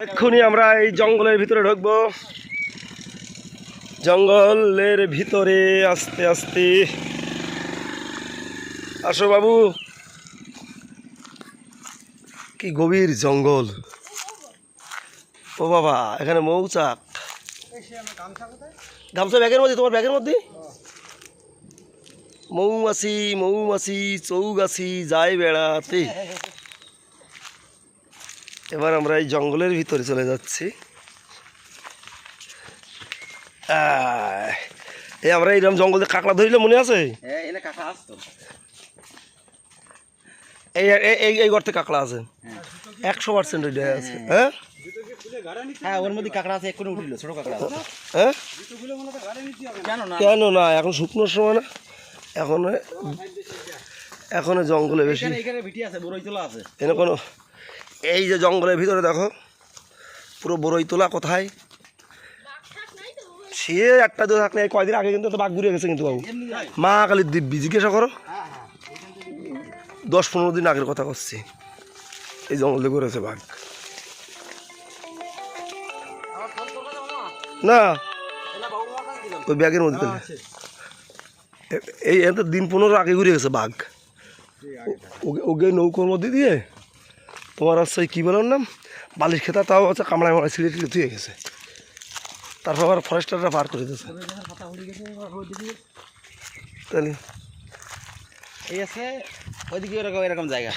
এক্ষুনি আমরা এই জঙ্গলের ভিতরে ঢুকবো। জঙ্গলের ভিতরে আস্তে আস্তে। আসো বাবু। কি গভীর জঙ্গল। ও বাবা, এখানে মৌচাক। গামছা ব্যাগের মধ্যে, তোমার ব্যাগের মধ্যে? মৌমাছি মৌমাছি, চৌগাছি, যায় বেড়াতে। এবার আমরা এই জঙ্গলের ভিতরে চলে যাচ্ছি। এই আমরা এইরকম জঙ্গলে কাঁকড়া ধরিলে মনে আছে? হ্যাঁ এই এই- গর্তে কাকড়া আছে। একশো পার্সেন্ট আছে। হ্যাঁ। হ্যাঁ? হ্যাঁ কেন না? এখন শুকনোর সময় না। এখন এখন জঙ্গলে বেশি। এখানে কোনো এই যে জঙ্গলের ভিতরে দেখো, পুরো বড়ই তোলা কোথায়? সে একটা দু থাকলে কয়দিন আগে কিন্তু বাঘ ঘুরে গেছে কিন্তু বাবু। মা কালীর দিব্যি, জিজ্ঞাসা করো। দশ পনেরো দিন আগের কথা করছি। এই জঙ্গলে ঘুরেছে বাঘ। না, ওই ব্যাগের মধ্যে এই দিন পনেরো আগে ঘুরে গেছে বাঘ। ওকে নৌকোর মধ্যে দিয়ে তোমার হচ্ছে কী বলার নাম? বালিশ খেতা তাও হচ্ছে কামড়ায় মারা ছিঁড়ে টিড়ে ধুয়ে গেছে। তারপর আবার ফরেস্টাররা পার করে দিয়েছে। তাহলে এই আছে ওইদিকে এরকম এরকম জায়গা।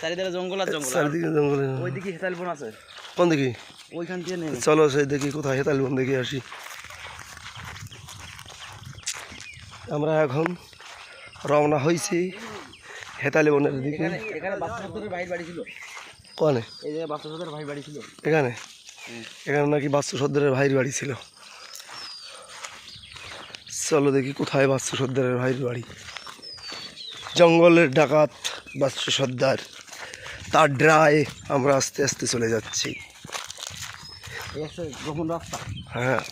চারিদিকে জঙ্গল আর জঙ্গল। চারিদিকে জঙ্গলে ওইদিকে হেতাল বন আছে। কোন ওইখান দিয়ে নেই চলো সেই দেখি কোথায় হেতাল বন দেখে আসি। আমরা এখন রওনা হয়েছি হেতালি বনের দিকে। এখানে এখানে বাচ্চা বাড়ি ছিল। কনে? এই যে সদরের ভাই বাড়ি ছিল। এখানে? এখানে নাকি বাস্তু সর্দারের ভাইয়ের বাড়ি ছিল। চলো দেখি কোথায় বাস্তু সর্দারের ভাইয়ের বাড়ি। জঙ্গলের ডাকাত বাস্তু সর্দার তার ড্রায় আমরা আস্তে আস্তে চলে যাচ্ছি। গোপন রাস্তা। হ্যাঁ।